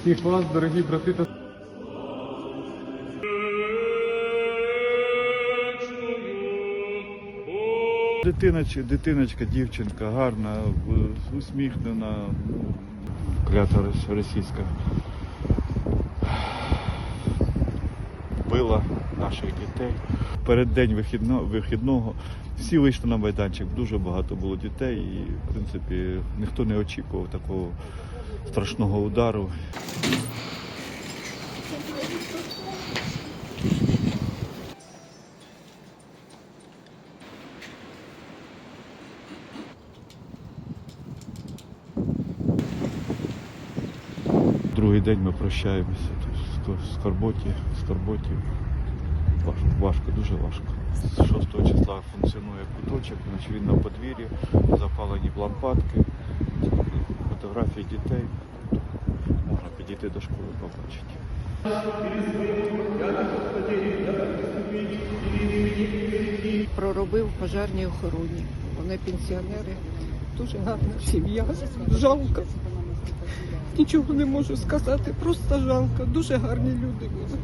Всіх вас, дорогі брати та Дитиночка, дитиночка, дівчинка, гарна, усміхнена, ну, клята російська. Била наших дітей. Перед день вихідно, вихідного всі вийшли на майданчик. Дуже багато було дітей і, в принципі, ніхто не очікував такого страшного удару. Другий день ми прощаємося Скорботі, Скорботі. Важко, важко, дуже важко. З 6 числа функціонує куточок, значить він на подвір'ї, запалені лампадки, фотографії дітей. Можна підійти до школи, побачити. проробив пожежній охороні. Вони пенсіонери, дуже гарна сім'я. Жалко. Нічого не можу сказати, просто жалко. Дуже гарні люди були.